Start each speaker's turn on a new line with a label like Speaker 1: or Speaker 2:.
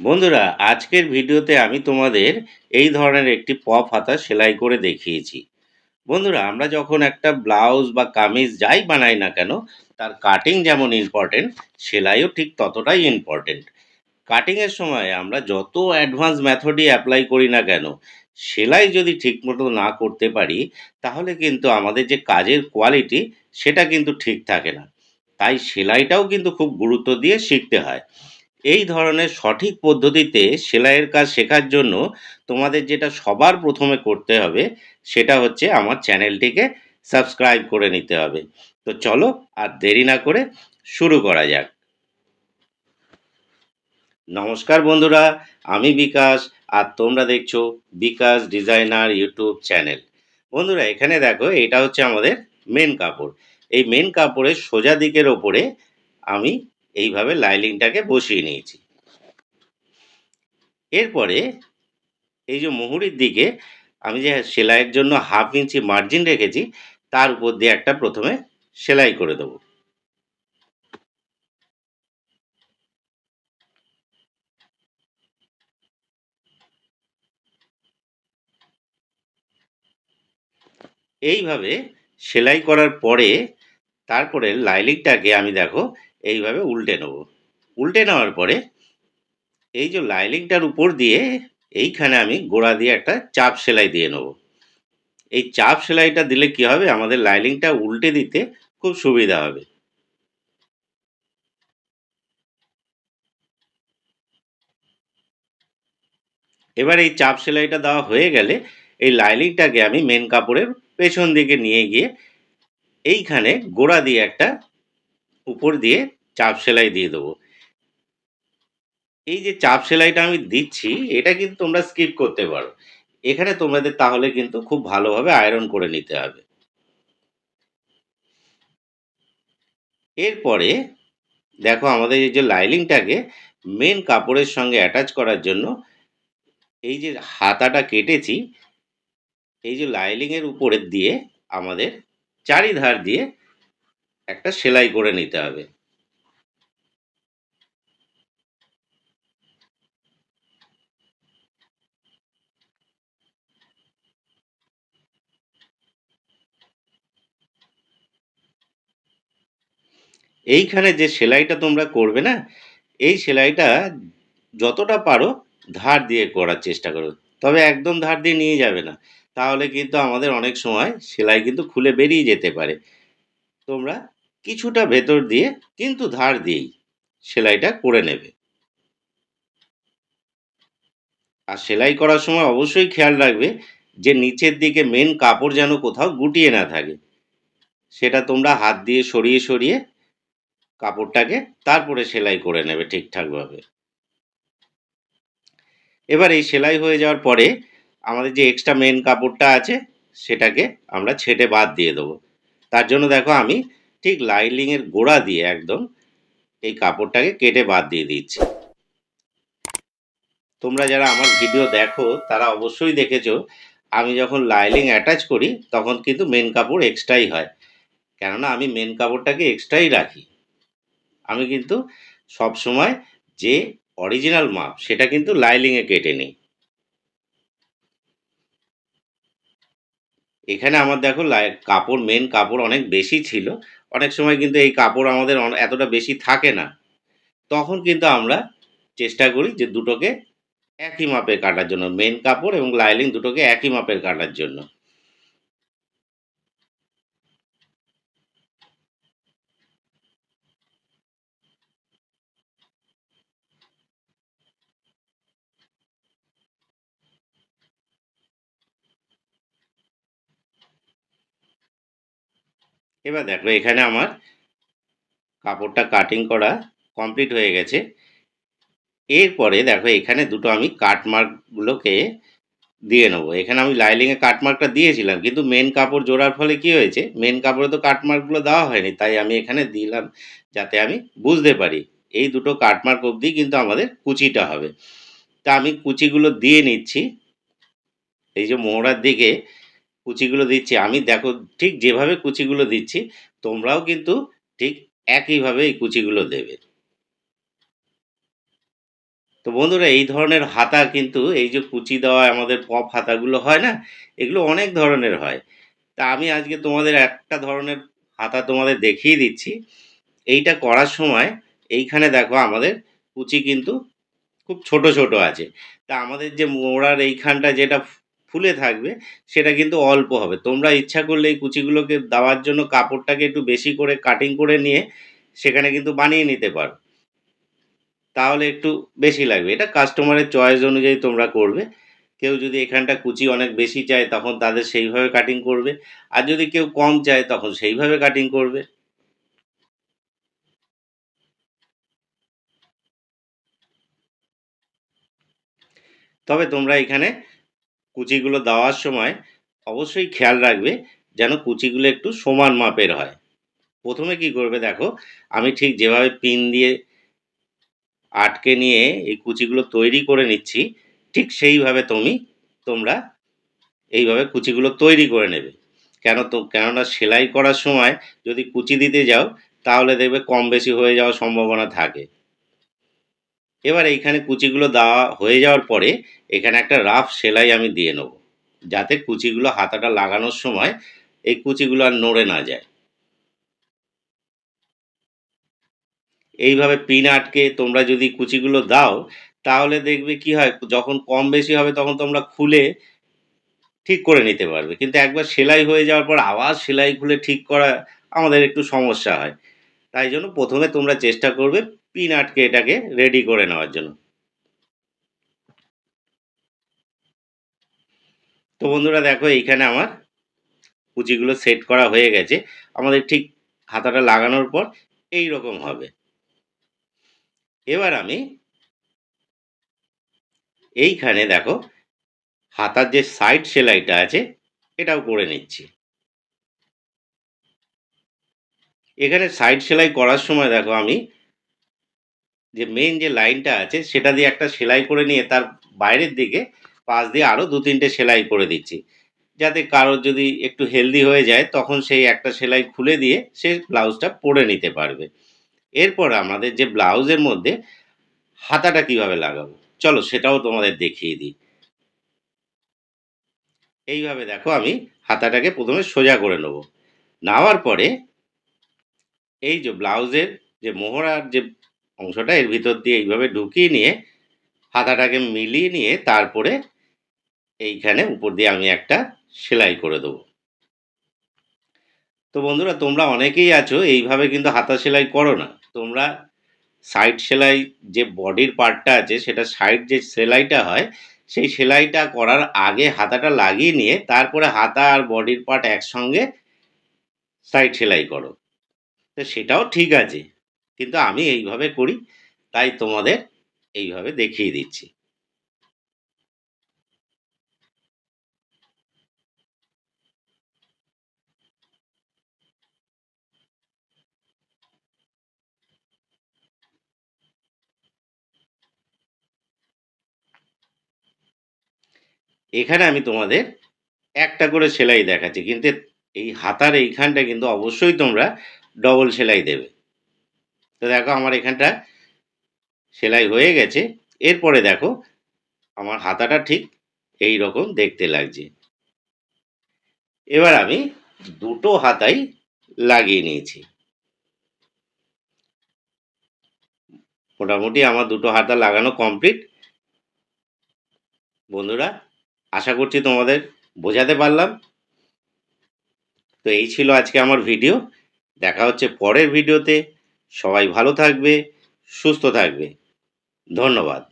Speaker 1: বন্ধুরা, আজকের ভিডিওতে আমি তোমাদের এই ধরনের একটি পপ হাতা সেলাই করে দেখিয়েছি। বন্ধুরা, আমরা যখন একটা ব্লাউজ বা কামিজ যাই বানাই না কেন, তার কাটিং যেমন ইম্পর্টেন্ট সেলাইও ঠিক ততটাই ইম্পর্টেন্ট কাটিংয়ের সময় আমরা যত অ্যাডভান্স মেথডই অ্যাপ্লাই করি না কেন, সেলাই যদি ঠিকমতো না করতে পারি, তাহলে কিন্তু আমাদের যে কাজের কোয়ালিটি সেটা কিন্তু ঠিক থাকে না। তাই সেলাইটাও কিন্তু খুব গুরুত্ব দিয়ে শিখতে হয়। এই ধরনের সঠিক পদ্ধতিতে সেলাইয়ের কাজ শেখার জন্য তোমাদের যেটা সবার প্রথমে করতে হবে, সেটা হচ্ছে আমার চ্যানেলটিকে সাবস্ক্রাইব করে নিতে হবে। তো চলো আর দেরি না করে শুরু করা যাক। নমস্কার বন্ধুরা, আমি বিকাশ আর তোমরা দেখছ বিকাশ ডিজাইনার ইউটিউব চ্যানেল। বন্ধুরা, এখানে দেখো, এটা হচ্ছে আমাদের মেন কাপড়। এই মেন কাপড়ের সোজা দিকের ওপরে আমি এইভাবে লাইলিংটাকে বসিয়ে নিয়েছি। এরপরে এই যে মুহুরির দিকে আমি যে সেলাইয়ের জন্য হাফ ইঞ্চি মার্জিন রেখেছি, তার উপর দিয়ে একটা প্রথমে সেলাই করে দেবো। এইভাবে সেলাই করার পরে তারপরে লাইলিংটাকে আমি দেখো এইভাবে উল্টে নেব। উল্টে নেওয়ার পরে এই যে লাইলিংটার উপর দিয়ে এইখানে আমি গোড়া দিয়ে একটা চাপ সেলাই দিয়ে নেব। এই চাপ সেলাইটা দিলে কি হবে? আমাদের লাইলিংটা উল্টে দিতে খুব সুবিধা হবে। এবার এই চাপ সেলাইটা দেওয়া হয়ে গেলে এই লাইলিংটাকে আমি মেন কাপড়ের পেছন দিকে নিয়ে গিয়ে এইখানে গোড়া দিয়ে একটা উপর দিয়ে চাপ সেলাই দিয়ে দেবো। এই যে চাপ সেলাইটা আমি দিচ্ছি, এটা কিন্তু তোমরা স্কিপ করতে পারো। এখানে তোমাদের তাহলে কিন্তু খুব ভালোভাবে আয়রন করে নিতে হবে। এরপরে দেখো আমাদের এই যে লাইলিংটাকে মেন কাপড়ের সঙ্গে অ্যাটাচ করার জন্য এই যে হাতাটা কেটেছি, এই যে লাইলিংয়ের উপরের দিয়ে আমাদের চারিধার দিয়ে একটা সেলাই করে নিতে হবে। এইখানে যে সেলাইটা তোমরা করবে না, এই সেলাইটা যতটা পারো ধার দিয়ে করার চেষ্টা করো। তবে একদম ধার দিয়ে নিয়ে যাবে না। তাহলে কিন্তু আমাদের অনেক সময় সেলাই কিন্তু খুলে বেরিয়ে যেতে পারে। তোমরা কিছুটা ভেতর দিয়ে কিন্তু ধার দিয়েই সেলাইটা করে নেবে। আর সেলাই করার সময় অবশ্যই খেয়াল রাখবে যে নিচের দিকে মেন কাপড় যেন কোথাও গুটিয়ে না থাকে। সেটা তোমরা হাত দিয়ে সরিয়ে সরিয়ে কাপড়টাকে তারপরে সেলাই করে নেবে ঠিকঠাকভাবে। এবার এই সেলাই হয়ে যাওয়ার পরে আমাদের যে এক্সট্রা মেন কাপড়টা আছে, সেটাকে আমরা ছেটে বাদ দিয়ে দেবো। তার জন্য দেখো আমি ঠিক লাইলিংয়ের গোড়া দিয়ে একদম এই কাপড়টাকে কেটে বাদ দিয়ে দিচ্ছি। তোমরা যারা আমার ভিডিও দেখো, তারা অবশ্যই দেখেছ, আমি যখন লাইলিং অ্যাটাচ করি, তখন কিন্তু মেন কাপড় এক্সট্রাই হয়। কেননা আমি মেন কাপড়টাকে এক্সট্রাই রাখি। আমি কিন্তু সব সময় যে অরিজিনাল মাপ, সেটা কিন্তু লাইলিংয়ে কেটে নিই। এখানে আমার দেখো কাপড় মেন কাপড় অনেক বেশি ছিল। অনেক সময় কিন্তু এই কাপড় আমাদের এতটা বেশি থাকে না। তখন কিন্তু আমরা চেষ্টা করি যে দুটোকে একই মাপের কাটার জন্য মেন কাপড় এবং লাইলিং দুটোকে একই মাপের কাটার জন্য। এবার দেখো এখানে আমার কাপড়টা কাটিং করা কমপ্লিট হয়ে গেছে। এরপরে দেখো এখানে দুটো আমি কাটমার্কগুলোকে দিয়ে নেব। এখানে আমি লাইলিংয়ে কাটমার্কটা দিয়েছিলাম, কিন্তু মেন কাপড় জোড়ার ফলে কি হয়েছে? মেন কাপড়ে তো কাটমার্কগুলো দেওয়া হয়নি, তাই আমি এখানে দিলাম যাতে আমি বুঝতে পারি। এই দুটো কাটমার্ক অবধি কিন্তু আমাদের কুচিটা হবে। তা আমি কুচিগুলো দিয়ে নিচ্ছি। এই যে মোহরার দিকে কুচিগুলো দিচ্ছি। আমি দেখো, ঠিক যেভাবে কুচিগুলো দিচ্ছি, তোমরাও কিন্তু ঠিক একইভাবে এই কুচিগুলো দেবে। তো বন্ধুরা, এই ধরনের হাতা কিন্তু, এই যে কুচি দেওয়া আমাদের পপ হাতাগুলো হয় না, এগুলো অনেক ধরনের হয়। তা আমি আজকে তোমাদের একটা ধরনের হাতা তোমাদের দেখিয়ে দিচ্ছি। এইটা করার সময় এইখানে দেখো আমাদের কুচি কিন্তু খুব ছোট ছোট আছে। তা আমাদের যে মোড়ার এইখানটা যেটা ফুলে থাকবে, সেটা কিন্তু অল্প হবে। তোমরা ইচ্ছা করলে এই কুচিগুলোকে দেওয়ার জন্য কাপড়টাকে একটু বেশি করে কাটিং করে নিয়ে সেখানে কিন্তু বানিয়ে নিতে পারো। তাহলে একটু বেশি লাগবে। এটা কাস্টমারের চয়েস অনুযায়ী তোমরা করবে। কেউ যদি এখানটা কুচি অনেক বেশি চায়, তখন তাদের সেইভাবে কাটিং করবে। আর যদি কেউ কম চায়, তখন সেইভাবে কাটিং করবে। তবে তোমরা এখানে কুচিগুলো দেওয়ার সময় অবশ্যই খেয়াল রাখবে যেন কুচিগুলো একটু সমান মাপের হয়। প্রথমে কি করবে দেখো, আমি ঠিক যেভাবে পিন দিয়ে আটকে নিয়ে এই কুচিগুলো তৈরি করে নিচ্ছি, ঠিক সেইভাবে তুমি, তোমরা এইভাবে কুচিগুলো তৈরি করে নেবে। কেন তো, কেননা সেলাই করার সময় যদি কুচি দিতে যাও, তাহলে দেখবে কম বেশি হয়ে যাওয়ার সম্ভাবনা থাকে। এবার এইখানে কুচিগুলো দেওয়া হয়ে যাওয়ার পরে এখানে একটা রাফ সেলাই আমি দিয়ে নেব, যাতে কুচিগুলো হাতাটা লাগানোর সময় এই কুচিগুলো আর নড়ে না যায়। এইভাবে পিন আটকে তোমরা যদি কুচিগুলো দাও, তাহলে দেখবে কি হয়, যখন কম বেশি হবে তখন তোমরা খুলে ঠিক করে নিতে পারবে। কিন্তু একবার সেলাই হয়ে যাওয়ার পর আবার সেলাই খুলে ঠিক করা আমাদের একটু সমস্যা হয়। তাই জন্য প্রথমে তোমরা চেষ্টা করবে পিন আটকে এটাকে রেডি করে নেওয়ার জন্য। তো বন্ধুরা দেখো, এইখানে আমার কুচিগুলো সেট করা হয়ে গেছে। আমাদের ঠিক হাতাটা লাগানোর পর এই রকম হবে। এবার আমি এইখানে দেখো, হাতার যে সাইড সেলাইটা আছে, এটাও করে নিচ্ছি। এখানে সাইড সেলাই করার সময় দেখো আমি যে মেন যে লাইনটা আছে, সেটা দিয়ে একটা সেলাই করে নিয়ে তার বাইরের দিকে পাশ দিয়ে আরও দু তিনটে সেলাই করে দিচ্ছি। যাতে কারোর যদি একটু হেলদি হয়ে যায়, তখন সেই একটা সেলাই খুলে দিয়ে সে ব্লাউজটা পরে নিতে পারবে। এরপর আমাদের যে ব্লাউজের মধ্যে হাতাটা কীভাবে লাগাবো? চলো সেটাও তোমাদের দেখিয়ে দিই। এইভাবে দেখো আমি হাতাটাকে প্রথমে সোজা করে নেব। নেওয়ার পরে এই যে ব্লাউজের যে মোহরার যে অংশটা, এর ভিতর দিয়ে এইভাবে ঢুকিয়ে নিয়ে, হাতাটাকে মিলিয়ে নিয়ে তারপরে এইখানে উপর দিয়ে আমি একটা সেলাই করে দেবো। তো বন্ধুরা, তোমরা অনেকেই আছো, এইভাবে কিন্তু হাতা সেলাই করো না। তোমরা সাইড সেলাই যে বডির পার্টটা আছে, সেটা সাইড যে সেলাইটা হয়, সেই সেলাইটা করার আগে হাতাটা লাগিয়ে নিয়ে, তারপরে হাতা আর বডির পার্ট একসঙ্গে সাইড সেলাই করো। তো সেটাও ঠিক আছে। কিন্তু আমি এইভাবে করি, তাই তোমাদের এইভাবে দেখিয়ে দিচ্ছি। এখানে আমি তোমাদের একটা করে সেলাই দেখাচ্ছি। কিন্তু এই হাতার এইখানটা কিন্তু অবশ্যই তোমরা ডবল সেলাই দেবে। তো দেখো আমার এখানটা সেলাই হয়ে গেছে। এরপরে দেখো আমার হাতাটা ঠিক এই রকম দেখতে লাগছে। এবার আমি দুটো হাতাই লাগিয়ে নিয়েছি। মোটামুটি আমার দুটো হাতা লাগানো কমপ্লিট। বন্ধুরা, আশা করছি তোমাদের বোঝাতে পারলাম। তো এই ছিল আজকে আমার ভিডিও। দেখা হচ্ছে পরের ভিডিওতে। সবাই ভালো থাকবে সুস্থ থাকবে। ধন্যবাদ।